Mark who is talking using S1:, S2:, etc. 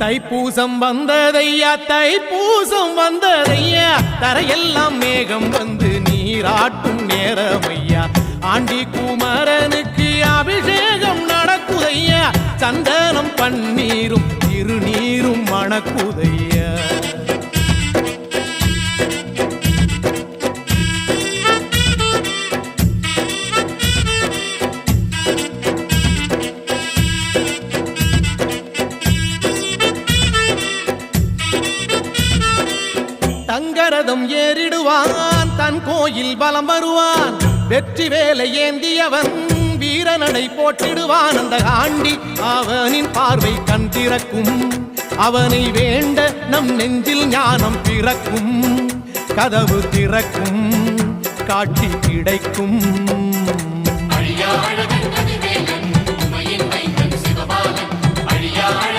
S1: தைப்பூசம் வந்ததையா தைப்பூசம் வந்ததையா? தரையெல்லாம் மேகம் வந்து நீராட்டும் நேரமையா? ஆண்டி குமரனுக்கு அபிஷேகம் நடக்குதையா? சந்தனம் பன்னீரும் திருநீரும் மணக்குதையா? தங்கரதம் ஏறிடுவான். தன் கோயில் பலம் வருவான். வெற்றி வேலை ஏந்தியவன் வீரனடை போட்டிடுவான் அந்த ஆண்டி அவனின் பார்வை கண் திறக்கும். அவனை வேண்ட நம் நெஞ்சில் ஞானம் பிறக்கும். கதவு திறக்கும். காட்சி கிடைக்கும்.
S2: அழியா அழகன்